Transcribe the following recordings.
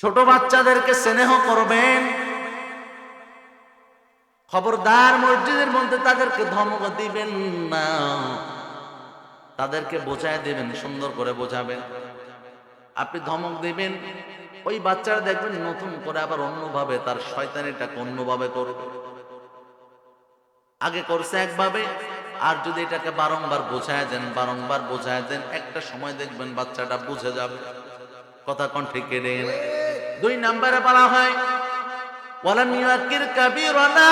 ছোট বাচ্চাদেরকে স্নেহ করবেন। খবরদার মসজিদের মধ্যে তাদেরকে ধমক দিবেন না। তাদেরকে বোঝায় দিবেন, সুন্দর করে বোঝাবেন। আপনি ধমক দিবেন, ওই বাচ্চারা দেখবেন নতুন করে আবার অন্যভাবে, তার শয়তানিটাকে অন্যভাবে করবে। আগে করছে একভাবে, আর যদি এটাকে বারংবার বোঝায় দেন, বারংবার বোঝায় দেন, একটা সময় দেখবেন বাচ্চাটা বুঝে যাবে। কথা কোন ঠিক নেন দুই নাম্বারে বলা হয় কাবীরানা।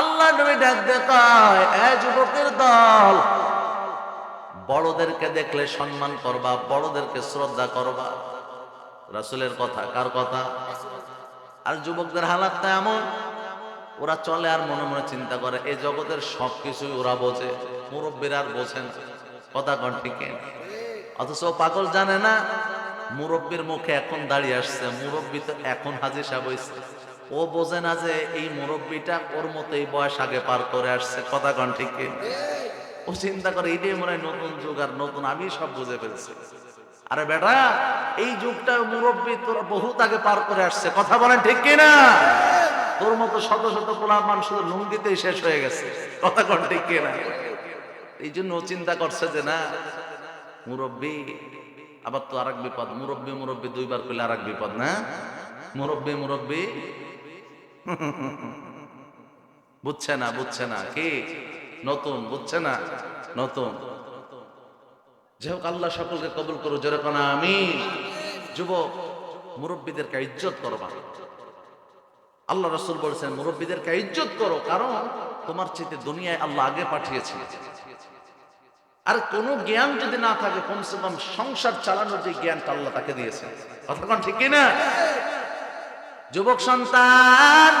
আল্লাহ নবী ডাক দেখায় এ যুবকের দল, বড়দেরকে দেখলে সম্মান করবা, বড়দেরকে শ্রদ্ধা করবা। রাসুলের কথা, কার কথা? আর যুবকদের হালাতটা এমন, ওরা চলে আর মনে মনে চিন্তা করে এই জগতের সব কিছুই ওরা বোঝে, মুরব্বীরা আর বোঝেন কথা কন ঠিক অথচ পাগল জানে না মুরব্বীর মুখে এখন দাঁড়িয়ে আসছে, মুরব্বী তো এখন হাজির সাহেব হয়েছে ও বোঝে না যে এই মুরব্বীটা ওর মতো এই বয়স আগে পার করে আসছে, কথা কন ঠিক ও চিন্তা করে এটাই মনে হয় নতুন যুগ আর নতুন, আমি সব বুঝে ফেলছি। আরে বেটা, এই যুগটা মুরব্বী তোর বহুত আগে পার করে আসছে, কথা বলেন ঠিক কি না? তোর মতো শত শত পোলাপান শুধু লুঙ্গিতেই শেষ হয়ে গেছে, কথা কন ঠিক কি না? এই জন্য চিন্তা করছে যে না, মুরব্বী আবার তো আর এক বিপদ, মুরব্বী মুরব্বী দুইবার করলে আর এক বিপদ, না? মুরব্বী মুরব্বী। বুঝছে না বুঝছে না, কি? নতুন, বুঝছে না? নতুন। যাই হোক, আল্লাহ সকলকে কবুল করো যেরকম আমি যুবক, মুরব্বীদেরকে ইজ্জত করবা আল্লাহ রসুল বলছেন, মুরব্বীদেরকে ইজ্জত করো, কারণ তোমার চেয়ে দুনিয়ায় আল্লাহ আগে পাঠিয়েছে। আর কোনো জ্ঞান যদি না থাকে কমসে কম সংসার চালানোর যে জ্ঞানটা আল্লাহ তাকে দিয়েছে কথা ঠিক না যুবক সন্তান,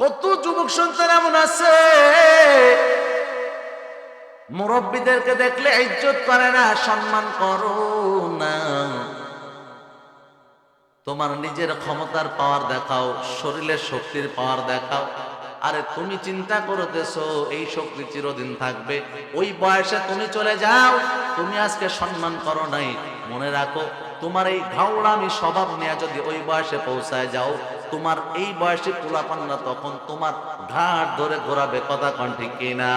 কত যুবক সন্তান এমন আছে? মুরব্বীদেরকে দেখলে ইজ্জত করে না, সম্মান করো না। তোমার নিজের ক্ষমতার পাওয়ার দেখাও, শরীরের শক্তির পাওয়ার দেখাও। আরে তুমি চিন্তা করতেছো, এই শক্তি চিরদিন থাকবে। ওই বয়সে তুমি চলে যাও, তুমি আজকে সম্মান করো নাই। মনে রাখো, তোমার এই ঘাওড়ামি স্বভাব নিয়ে যদি ওই বয়সে পৌঁছায় যাও, তোমার এই বয়সে পোলাপান্না তখন তোমার ঘাট ধরে ঘোরাবে, কথা কন ঠিক কিনা?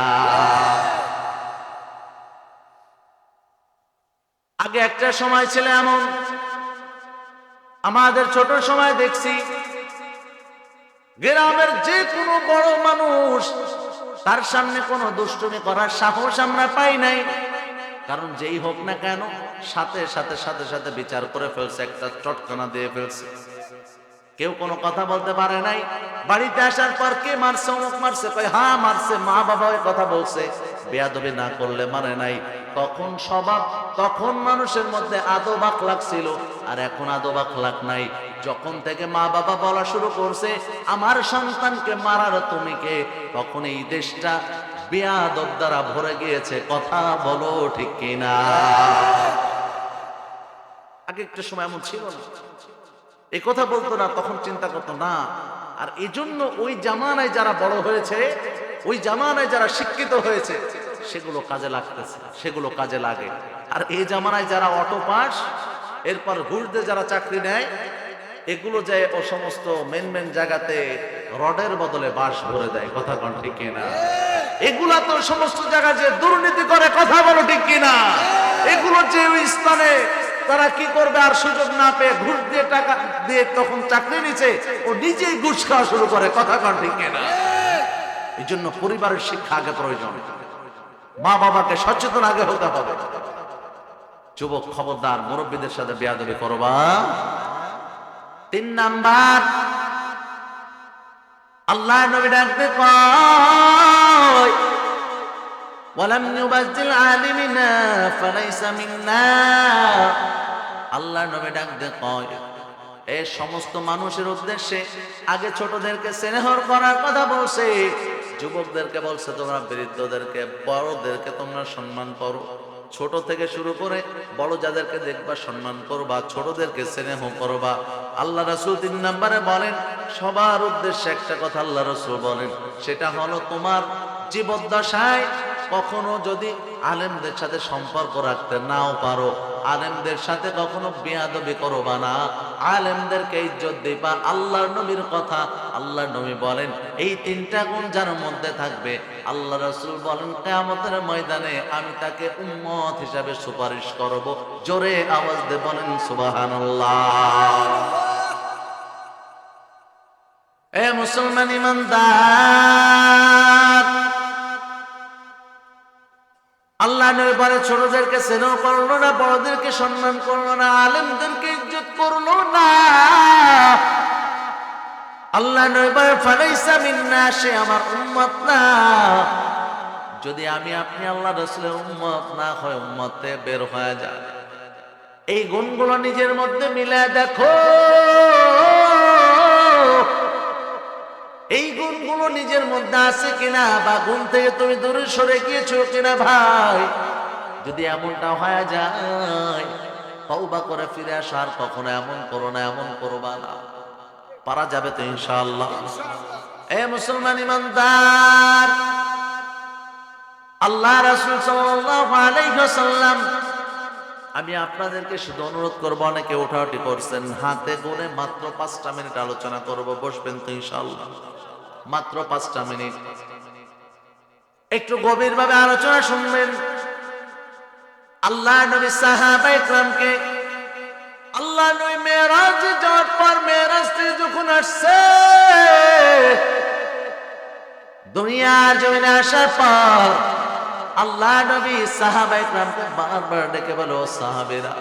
আগে একটা সময় ছিল এমন, আমাদের ছোট সময় দেখছি গ্রামের যে কোনো বড় মানুষ তার সামনে কোনো দুষ্টুমি করার সাহস আমরা পাই নাই। কারণ যেই হোক না কেন, সাথে সাথে সাথে সাথে বিচার করে ফেলছে, একটা চটকানা দিয়ে ফেলছে। কেউ কোনো কথা বলতে পারে নাই। বাড়িতে আসার পর কে মারছে, অমুক মারছে, কয় হ্যাঁ মারছে, মা বাবা কথা বলছে। বেয়াদবি না করলে মানে নাই। তখন স্বভাব, তখন মানুষের মধ্যে আদব আখলাক ছিল, আর এখন আদব আখলাক নাই। যখন থেকে মা বাবা বলা শুরু করছে, আমার সন্তানকে মারার তুমি কে? তখন এই দেশটা বেয়াদব দ্বারা ভরে গিয়েছে। কথা বলো ঠিক কিনা? আগে একটা সময় এমন ছিল না। এই কথা বলতো না, তখন চিন্তা করতো, না, আর এই জন্য ওই জামানায় যারা বড় হয়েছে, ওই জামানায় যারা শিক্ষিত হয়েছে, সেগুলো কাজে লাগতেছে, সেগুলো কাজে লাগে। আর এই জামানায় যারা অটো পাস এরপর দিয়ে যারা চাকরি নেয় এগুলো যে ও সমস্ত মেন মেন জায়গাতে রডের বদলে বাঁশ ভরে দেয়, কথা কন ঠিক কিনা? এগুলা তো সমস্ত জায়গা যে দুর্নীতি করে, কথা বলো ঠিক কিনা? এগুলো যে ওই স্থানে তারা কি করবে আর সুযোগ না পেয়ে ঘুষ দিয়ে টাকা দিয়ে তখন চাকরি নিচ্ছে ও নিজেই ঘুষ খাওয়া শুরু করে, কথা কন ঠিক কিনা? এই জন্য পরিবারের শিক্ষা আগে প্রয়োজন। মা বাবাকে সচেতন আগে হতে হবে। যুবক, খবরদার, মুরব্বীদের সাথে বেয়াদবি করবা। তিন নাম্বার আল্লাহ নবী ডাকতে কয় ولم يبذل عالمنا فليس منا আল্লাহ নবী ডাকতে কয় এই সমস্ত মানুষের উদ্দেশ্যে আগে ছোটদেরকে স্নেহর করার কথা বলছে যুবকদেরকে বলছে তোমরা বৃদ্ধদেরকে বড়দেরকে তোমরা সম্মান করো ছোট থেকে শুরু করে বড় যাদেরকে দেখবা সম্মান করবা, ছোটদেরকে স্নেহ করবা। আল্লাহ রসুল তিন নাম্বারে বলেন, সবার উদ্দেশ্যে একটা কথা আল্লাহ রসুল বলেন, সেটা হলো তোমার জীবদ্দশায় কখনো যদি আলেমদের সাথে সম্পর্ক রাখতে নাও পারো, আলেমদের সাথে কখনো বেয়াদবি করবা না, আলেমদেরকে ইজ্জত দিবা, আল্লাহর নবীর কথা আল্লাহর নবী বলেন, এই তিনটা গুণ যার মধ্যে থাকবে, আল্লাহ রসুল বলেন, কেয়ামতের ময়দানে আমি তাকে উম্মত হিসাবে সুপারিশ করব, জোরে আওয়াজ দিয়ে বলেন, সুবহানাল্লাহ। এ মুসলমান ইমানদার! আল্লাহ নবী ছোটদেরকে স্নেহ করল না, বড়দেরকে সম্মান করল না, আলেমদেরকে ইজ্জত করল না। আল্লাহ নবী বলে, ফালাইসা মিন্না, সে আমার উম্মত না। যদি আমি আপনি আল্লাহ রসুলের উম্মত না হয়, উম্মতে বের হয়ে যায় এই গুণগুলো নিজের মধ্যে মিলে দেখো। এই গুণগুলো নিজের মধ্যে আছে কিনা বা গুণ থেকে তুমি দূরে সরে গিয়েছো কিনা ভাই? যদি এমনটা হয়ে যায়, তওবা করে ফিরে আসো আর কখনো এমন করো না, এমন করবা না। পারা যাবে তো ইনশাআল্লাহ। এ মুসলমান ইমানদার, আল্লাহ রাসূল সাল্লাল্লাহু আলাইহি ওয়াসাল্লাম, আমি আপনাদেরকে শুধু অনুরোধ করব, অনেকে ওঠাউটি করছেন। হাতে গুনে মাত্র পাঁচটা মিনিট আলোচনা করব, বসবেন তো ইনশাল্লাহ মাত্র পাঁচটা মিনিট। একটু গভীর ভাবে আলোচনা শুনবেন। আল্লাহ নবী সাহাবা ইকরামকে আল্লাহ নবী মেরাজ যাওয়ার পর মেরাজ থেকে যখন আসছে, দুনিয়ার জমিনে আসার পর আল্লাহ নবী সাহাবা ইকরামকে বারবার ডেকে বলো সাহাবেরা,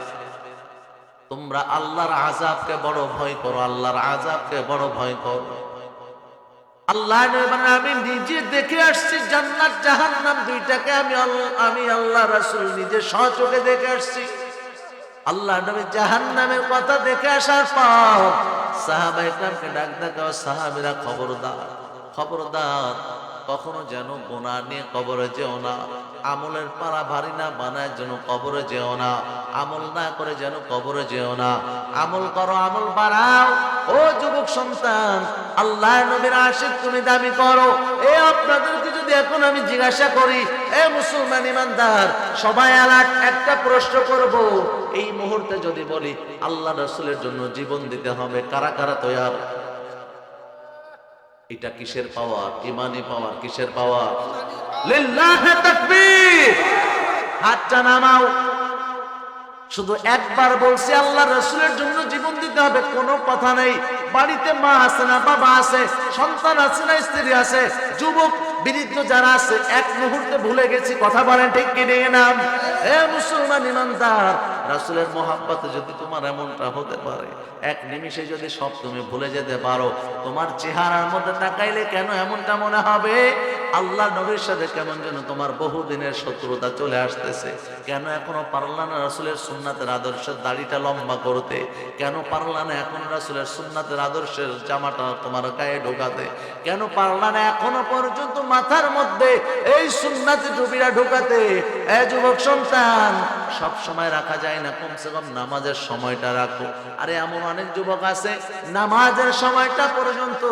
তোমরা আল্লাহর আজাবকে বড় ভয় করো, আল্লাহর আজাবকে বড় ভয় করো। আল্লাহ আমি নিজে দেখে আসছি জান্নাত, জাহান্নাম, দুইটাকে আমি আমি আল্লাহ রাসূল নিজে সচোখে দেখে আসছি। আল্লাহ নবী জাহান্নামের কথা দেখে আসার পর সাহাবা ইকরামকে ডাক দাও সাহাবীরা খবরদার খবরদার। কখনো যেন গোনা নিয়ে কবরে যেও না, আমলের পাড়া ভারী না বানায় যেন কবরে যেও না, আমল না করে যেন কবরে যেও না। আমল করো, আমল বাড়াও। ও যুবক সন্তান, আল্লাহ নবীর আশিক তুমি দাবি করো। এ আপনাদেরকে যদি এখন আমি জিজ্ঞাসা করি, এ মুসলমান ইমানদার, সবাই আলাক একটা প্রশ্ন করব। এই মুহূর্তে যদি বলি, আল্লাহ রসুলের জন্য জীবন দিতে হবে। কারা কারা তৈয়ার? এটা কিসের পাওয়ার? ইমানি পাওয়ার কিসের পাওয়ার? লিল্লাহে তাকবীর! হাতটা নামাও। শুধু একবার বলছি, আল্লাহ রসুলের জন্য জীবন দিতে হবে, কোনো কথা নেই। বাড়িতে মা আছে না, বাবা আছে, সন্তান আছে না, স্ত্রী আছে, যুবক বিরিদ্ধ যারা আছে, এক মুহূর্তে ভুলে গেছি, কথা বলেন ঠিক কি নিয়ে নাম? এ মুসলমান ইমানদার রাসুলের মহাব্বাত যদি তোমার এমনটা হতে পারে, এক নিমিষে যদি সব তুমি ভুলে যেতে পারো, তোমার চেহারার মধ্যে তাকাইলে কেন এমনটা মনে হবে? আল্লাহ নবীর সাথে কেমন যেন তোমার বহুদিনের শত্রুতা চলে আসতেছে। কেন এখনও পারলা রাসুলের সুন্নাতের আদর্শের দাড়িটা লম্বা করতে? কেন পারলা না এখন রাসুলের সুন্নাতের আদর্শের জামাটা তোমার গায়ে ঢোকাতে? কেন পারলা না এখনও পর্যন্ত মাথার মধ্যে এই সুন্নাতে টুপিটা ঢোকাতে? এ যুবক সন্তান, সব সময় রাখা যায় না, কমসে কম নামাজের সময়টা রাখো। আরে এমন অনেক যুবক আছে, নামাজের সময়টা পর্যন্ত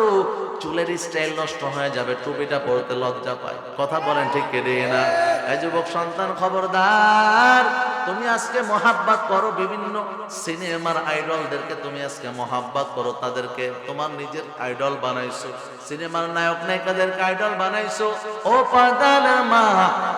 চুলের স্টাইল নষ্ট হয়ে যাবে, টুপিটা পরতে লজ্জা পায়। কথা বলেন ঠিক কেটে না? এই যুবক সন্তান, খবরদার, তুমি আজকে মহাব্বাত করো বিভিন্ন সিনেমার আইডলদেরকে, তুমি আজকে মহাব্বাত করো তাদেরকে। তোমার নিজের আইডল বানাইছো, সিনেমার নায়ক নায়িকাদেরকে আইডল বানাইছো। ও পাদালের মা,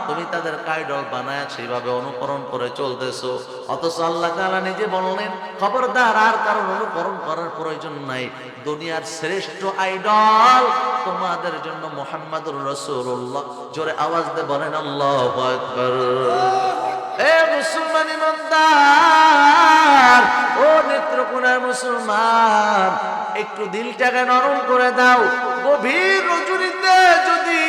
তুমি তাদের আইডল বানায় সেইভাবে অনুকরণ করে চলতেছো। অথচ আল্লাহ তালা নিজে বললেন, খবরদার, আর কারণ অনুকরণ করার প্রয়োজন নাই। দুনিয়ার শ্রেষ্ঠ আইডল তোমাদের জন্য মোহাম্মদুর রাসূলুল্লাহ। জোরে আওয়াজ দিয়ে বলেন, আল্লাহু এ মুসলমান ইমানদার, ও নেত্রকোনার মুসলমান, একটু দিলটাকে নরম করে দাও। গভীর রজনীতে যদি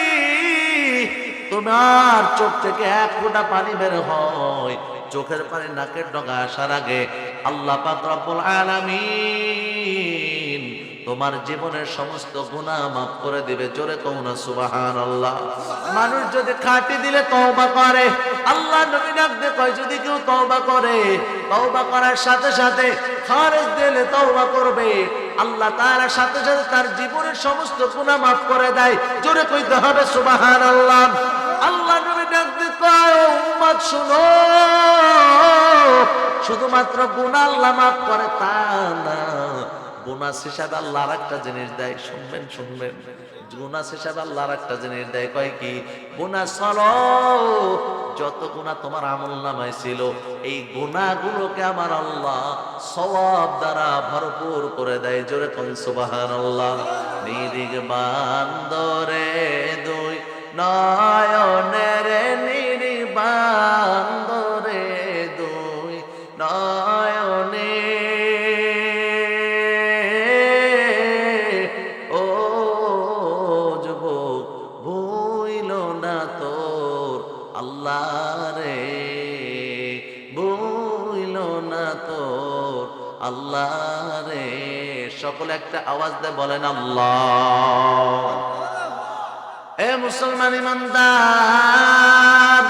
তোমার চোখ থেকে এক ফোঁটা পানি বের হয়। চোখের পানি নাকের ডগা আসার আগে আল্লাহ পাক রব্বুল আলামিন তোমার জীবনের সমস্ত গুণা মাফ করে দিবে। জোরে কৌনা সুবাহান আল্লাহ মানুষ যদি খাটি দিলে তওবা করে। আল্লাহ নবী ডাক দিয়ে কয়, যদি কেউ তওবা করে, তওবা করার সাথে সাথে খারেজ দিলে তওবা করবে। আল্লাহ তাআলা সাথে সাথে তার জীবনের সমস্ত গুনাহ মাফ করে দেয়। জোরে কইতে হবে, সুবহানাল্লাহ। আল্লাহ নবী ডাক দিতে উম্মত, শুনো। শুধুমাত্র গুনাহ আল্লাহ মাফ করে তা না। বোনাস হিসাবে আল্লাহ আর একটা জিনিস দেয়, শুনবেন শুনবেন। বোনাস হিসাবে আল্লাহ আর একটা জিনিস দেয়, কয় কি? বোনাস হলো যত গুণা তোমার আমল নামায় ছিল, এই গুণাগুলোকে আমার আল্লাহ সওয়াব দ্বারা ভরপুর করে দেয়, জোরে কোন সুবাহান আল্লাহ নিরিগ বান্দরে দুই নয়নের নিরিগ আল্লাহ রে সকলে একটা আওয়াজ দিয়ে বলেন আল্লাহ। এ মুসলমান ইমানদার,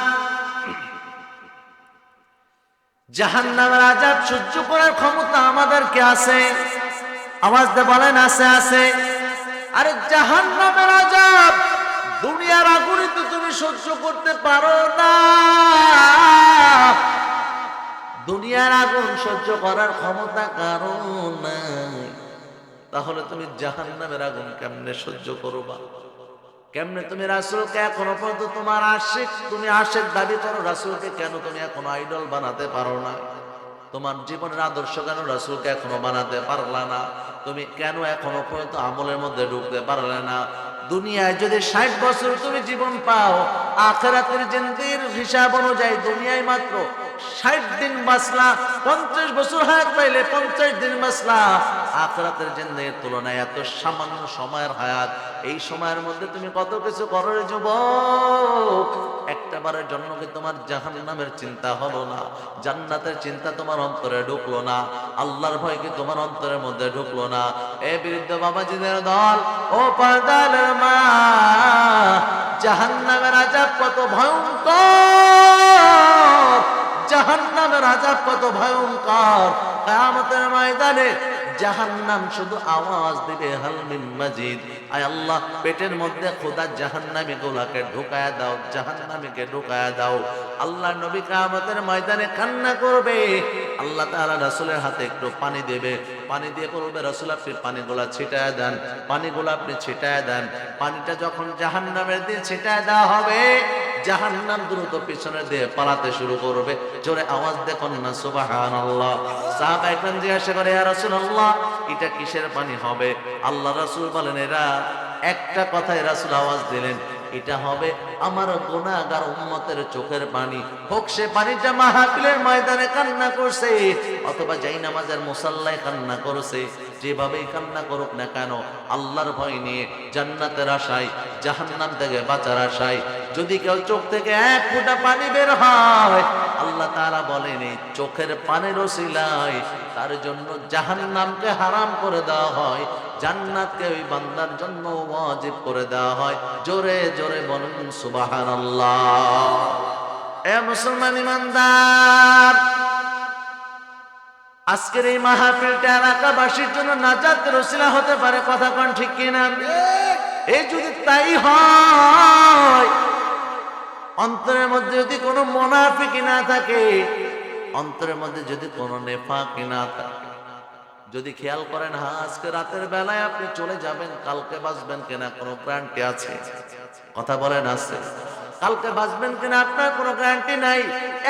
জাহান্নামের আজাব সহ্য করার ক্ষমতা আমাদেরকে আছে। আওয়াজ দিয়ে বলেন আছে আছে। আরে জাহান্নামের আজাব দুনিয়ার আগুনই তো তুমি সহ্য করতে পারো না। দুনিয়ার আগুন সহ্য করার ক্ষমতা কারণ নাই। তাহলে তুমি জাহান্নামের আগুন কেমনে সহ্য করবা? কেমনে তুমি রাসুলকে এখনও পর্যন্ত তোমার আশিক, তুমি আশেক দাবি করো, রাসুলকে কেন তুমি এখনও আইডল বানাতে পারো না? তোমার জীবনের আদর্শ কেন রাসুলকে এখনও বানাতে পারলা না? তুমি কেন এখনও পর্যন্ত আমলের মধ্যে ঢুকতে পারলে না? দুনিয়ায় যদি ষাট বছর তুমি জীবন পাও, আখেরাতের জিন্দির হিসাব অনুযায়ী দুনিয়ায় মাত্র ষাট দিন বাঁচলা, পঞ্চাশ বছর হায়াত পাইলে পঞ্চাশ দিন বাঁচলা। আখরাতের জিন্দির তুলনায় এত সামান্য সময়ের হায়াত। এই সময়ের মধ্যে তুমি কত কিছু করো যুবক? একটা বারের জন্য কি তোমার জাহান নামের চিন্তা হলো না? জান্নাতের চিন্তা তোমার অন্তরে ঢুকলো না। আল্লাহর ভয় কি তোমার অন্তরের মধ্যে ঢুকলো না? এ বৃদ্ধ বাবাজিদের দল, ও পর্দালের মা জাহান নামের আজাব কত ভয়ঙ্কর! জাহান্নামের আজাব কত ভয়ঙ্কর। ময়দানে জাহান্নাম শুধু আওয়াজ দিবে হালমিন মাজিদ। আয় আল্লাহ, পেটের মধ্যে খোদা জাহান্নামী গুলাকে ঢুকায়া দাও, জাহান্নামীকে ঢুকায়া দাও। আল্লাহ নবী কামতের ময়দানে কান্না করবে। আল্লাহ তাআলা রাসূলের হাতে একটু পানি দেবে। পানি দিয়ে করবে রাসূল, আপনি পানিগুলা ছিটায় দেন। পানিগুলা আপনি ছিটায় দেন। পানিটা যখন জাহান্নামের দিয়ে ছিটায় দেওয়া হবে জাহান্নাম দ্রুত পিছনে দিয়ে পালাতে শুরু করবে। জোরে আওয়াজ দেখুন না সাহাবা জিজ্ঞাসা করে, ইয়া রাসূলুল্লাহ, এটা কিসের পানি হবে? আল্লাহ রাসূল বলেন, এরা একটা কথায় রাসূল আওয়াজ দিলেন, এটা হবে আমার গুনাহগার উম্মতের চোখের পানি। হোক সে পানিটা মাহফিলের ময়দানে কান্না করছে, অথবা যাই নামাজের মুসাল্লায় কান্না করছে, যেভাবেই কান্না করুক না কেন, আল্লাহর ভয় নিয়ে জান্নাতের আশায়, জাহান্নাম থেকে বাঁচার আশায় যদি কেউ চোখ থেকে এক ফোঁটা পানি বের হয় আল্লাহ তারা বলেন এই চোখের পানির ওসিলায় তার জন্য জাহান নামকে হারাম করে দেওয়া হয় জান্নাতকে ওই বান্দার জন্য ওয়াজিব করে দেওয়া হয়। জোরে জোরে বলেন সুবহানাল্লাহ। এ মুসলমান ইমানদার আজকের এই মাহফিলটা এলাকাবাসীর জন্য নাজাতের ওসিলা হতে পারে কথা কোন ঠিক কিনা? এই যদি তাই হয় অন্তরের মধ্যে যদি কোনো মোনাফিকি না থাকে, অন্তরের মধ্যে যদি কোনো নেফাকি না থাকে। যদি খেয়াল করেন হ্যাঁ আজকে রাতের বেলায় আপনি চলে যাবেন, কালকে বাঁচবেন কিনা কোনো গ্যারান্টি আছে? কথা বলেন, আছে। কালকে বাঁচবেন কিনা আপনার কোনো গ্যারান্টি নাই?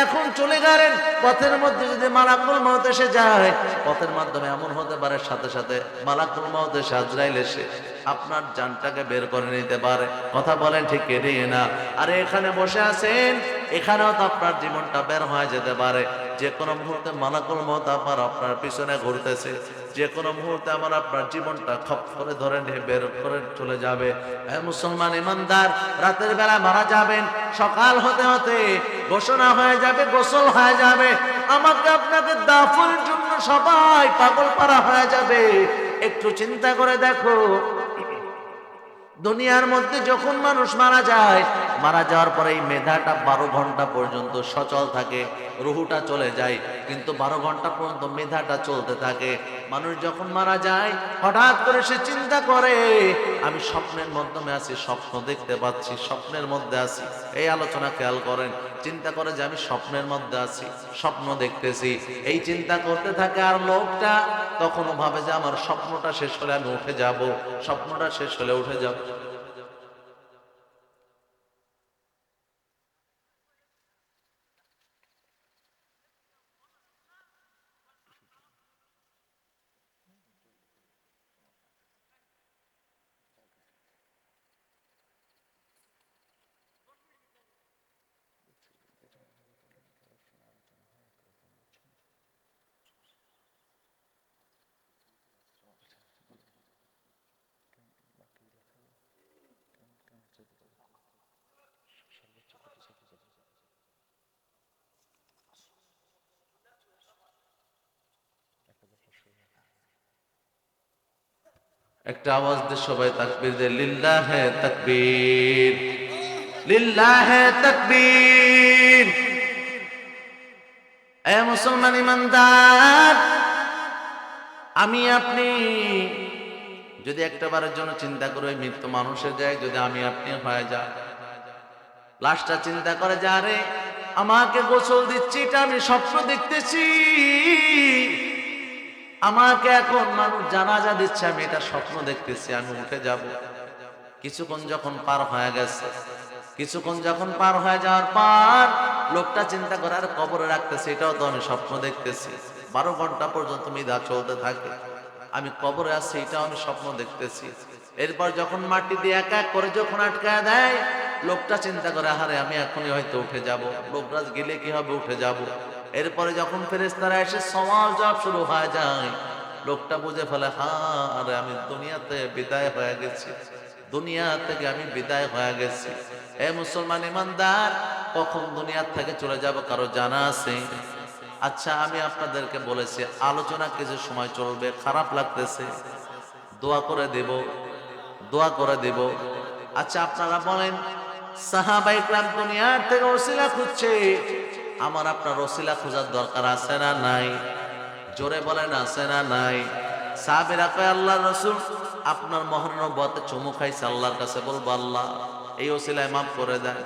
এখন চলে গেলেন, পথের মধ্যে যদি মালাকুল মত এসে যায়, পথের মাধ্যমে এমন হতে পারে সাথে সাথে মালাকুল মত এসে আজরাইল এসে আপনার জানটাকে বের করে নিতে পারে। কথা বলেন ঠিক কেটে না? আরে এখানে বসে আছেন, এখানেও তো আপনার জীবনটা বের হয়ে যেতে পারে। যে কোনো মুহূর্তে মালাকুল মত আপনার আপনার পিছনে ঘুরতেছে। যে কোনো মুহূর্তে আমার আপনার জীবনটা খপ করে ধরে নিয়ে বের করে চলে যাবে। মুসলমান ইমানদার, রাতের বেলা মারা যাবেন, সকাল হতে হতে ঘোষণা হয়ে যাবে, গোসল হয়ে যাবে। আমাকে আপনাকে দাফনের জন্য সবাই পাগল পারা হয়ে যাবে। একটু চিন্তা করে দেখো, দুনিয়ার মধ্যে যখন মানুষ মারা যায়, মারা যাওয়ার পরে এই মেধাটা বারো ঘণ্টা পর্যন্ত সচল থাকে। রুহুটা চলে যায়। কিন্তু বারো ঘণ্টা পর্যন্ত মেধাটা চলতে থাকে। মানুষ যখন মারা যায়, হঠাৎ করে সে চিন্তা করে, আমি স্বপ্নের মাধ্যমে আছি, স্বপ্ন দেখতে পাচ্ছি, স্বপ্নের মধ্যে আছি। এই আলোচনা খেয়াল করেন, চিন্তা করে যে আমি স্বপ্নের মধ্যে আছি, স্বপ্ন দেখতেছি। এই চিন্তা করতে থাকে আর লোকটা তখনও ভাবে যে আমার স্বপ্নটা শেষ হলে আমি উঠে যাব, স্বপ্নটা শেষ হলে উঠে যাব। একটা আওয়াজ দিয়ে সবাই তাকবীর দে, লিল্লাহে তাকবীর লিল্লাহে তাকবীর। এ মুসলমান ইমানদার, আমি আপনি, যদি একটা বারের জন্য চিন্তা করে মৃত্যু মানুষের যায়, যদি আমি আপনি হয়ে যা লাশটা চিন্তা করে, যা রে, আমাকে গোসল দিচ্ছি, এটা আমি স্বপ্ন দেখতেছি। আমাকে এখন মানুষ জানাজা দিচ্ছে, আমি এটা স্বপ্ন দেখতেছি, আমি উঠে যাব। কিছুক্ষণ যখন পার হয়ে গেছে, কিছুক্ষণ যখন পার হয়ে যাওয়ার পর লোকটা চিন্তা করে, আর কবরে রাখতেছে, এটাও তো আমি স্বপ্ন দেখতেছি। বারো ঘণ্টা পর্যন্ত মিধা চলতে থাকে। আমি কবরে আছি, এটাও আমি স্বপ্ন দেখতেছি। এরপর যখন মাটি দিয়ে এক এক করে যখন আটকায় দেয়, লোকটা চিন্তা করে, আহারে, আমি এখনই হয়তো উঠে যাব। লোকরাজ গেলে কি হবে? উঠে যাব। এরপরে যখন ফেরেস্তারা এসে সমাজ জবাব শুরু হয়ে যায়, লোকটা বুঝে ফেলে হ্যাঁ আরে আমি দুনিয়াতে বিদায় হয়ে গেছি। দুনিয়া থেকে আমি বিদায় হয়ে গেছি। এ মুসলমান ইমানদার, কখন দুনিয়ার থেকে চলে যাব কারও জানা আছে? আচ্ছা আমি আপনাদেরকে বলেছি, আলোচনা কিছু সময় চলবে, খারাপ লাগতেছে। দোয়া করে দেব, দোয়া করে দেব। আচ্ছা আপনারা বলেন সাহাবাইকরাম দুনিয়ার থেকে ওসিলা খুঁজছে। আমার আপনার রসিলা খোঁজার দরকার আছে না নাই? জোরে বলেন, আছে না নাই? সাহাবিরা কয় আল্লাহ রসুল, আপনার মহানবতে চুমু খাইছে, আল্লাহর কাছে বলব, আল্লাহ, এই ওসিলায় মাফ করে দেয়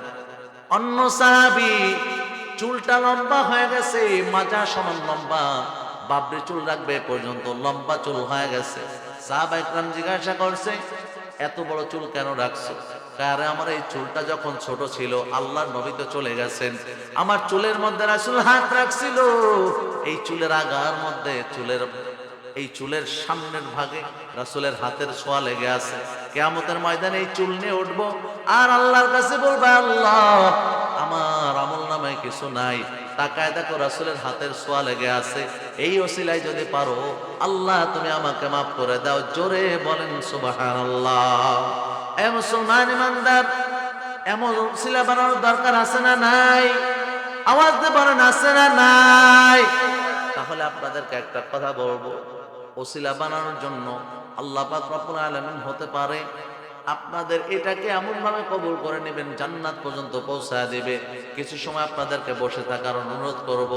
অন্য সাহাবি চুলটা লম্বা হয়ে গেছে, মাজা সমান লম্বা বাবরি চুল রাখবে পর্যন্ত, লম্বা চুল হয়ে গেছে। সাহাবা ইকরাম জিজ্ঞাসা করছে, এত বড় চুল কেন রাখছো? কারে আমার এই চুলটা যখন ছোট ছিল, আল্লাহর নবী তো চলে গেছেন। আমার চুলের মধ্যে রাসুল হাত রাখছিল। এই চুলের আগার মধ্যে চুলের, এই চুলের সামনের ভাগে রাসুলের হাতের ছোঁয়া লেগে আছে। কেয়ামতের ময়দানে এই চুল নিয়ে উঠবো। আর আল্লাহর কাছে বলবে, আল্লাহ আমল কিছু নাই। তাকায় দেখো রাসুলের হাতের ছোঁয়া লেগে আছে। এই ওসিলায় যদি পারো, আল্লাহ তুমি আমাকে মাফ করে দাও। জোরে বলেন সুবাহান আল্লাহ এ মুসলমান ইমানদার, এমন বানানোর দরকার আছে না নাই? আওয়াজ দিয়ে বলেন, আছে না নাই? তাহলে আপনাদেরকে একটা কথা বলব। বানানোর জন্য আল্লাহ পাক হতে পারে আপনাদের এটাকে এমন ভাবে কবুল করে নেবেন, জান্নাত পর্যন্ত পৌঁছায় দিবে। কিছু সময় আপনাদেরকে বসে থাকার অনুরোধ করব।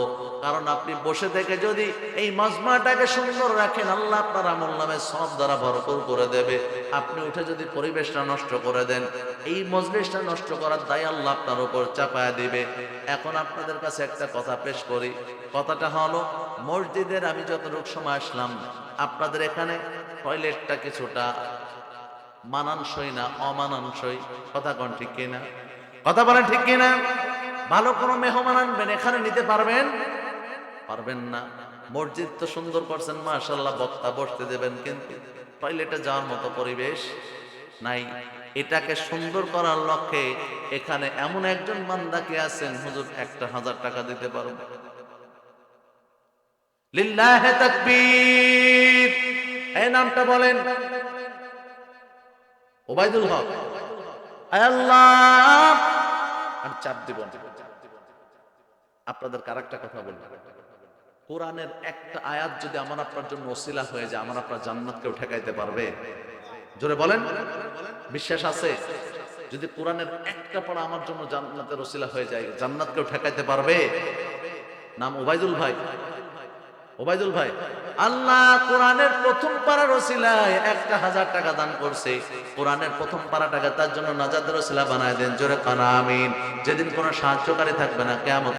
কারণ আপনি বসে থেকে যদি এই মজমাটাকে সুন্দর রাখেন, আল্লাহ আপনার আমল নামে সব দ্বারা ভরপুর করে দেবে। আপনি উঠে যদি পরিবেশটা নষ্ট করে দেন, এই মজলিসটা নষ্ট করার দায় আল্লাহ আপনার উপর চাপায় দিবে। এখন আপনাদের কাছে একটা কথা পেশ করি। কথাটা হলো, মসজিদের আমি যতটুকু সময় আসলাম, আপনাদের এখানে টয়লেটটা কিছুটা মানানসই না অমানানসই? কথা কোন ঠিক কিনা? কথা বলেন ঠিক কিনা? ভালো কোনো মেহমান আনবেন, এখানে নিতে পারবেন? পারবেন না। মসজিদ তো সুন্দর করছেন মাশাল্লাহ বক্তা বসতে দেবেন, কিন্তু টয়লেটে যাওয়ার মতো পরিবেশ নাই। এটাকে সুন্দর করার লক্ষ্যে এখানে এমন একজন বান্দাকে আছেন, হুজুর, একটা হাজার টাকা দিতে পারব। লিল্লাহে তাকবীর। এই নামটা বলেন। ওবায়দুল হক। আল্লাহ। আমি চাপ দিব আপনাদের কার একটা কথা বলব কোরআনের একটা আয়াত যদি আমার আপনার জন্য ওসিলা হয়ে যায়, আমার আপনার জান্নাতকেও ঠেকাইতে পারবে? জোরে বলেন। বিশ্বাস আছে? যদি কোরআনের একটা পড়া আমার জন্য জান্নাতের ওসিলা হয়ে যায় জান্নাতকেও ঠেকাইতে পারবে? নাম ওবায়দুল ভাই। ওবায়দুল ভাই। আল্লাহ কোরআনের প্রথম পাড়ার ওসিলায় একটা হাজার টাকা দান করছে। কোরআনের প্রথম পাড়াটাকে তার জন্য নাজাদের ওসিলা বানায় দেন। জোরে কানা, আমিন। যেদিন কোনো সাহায্যকারী থাকবে না কেমন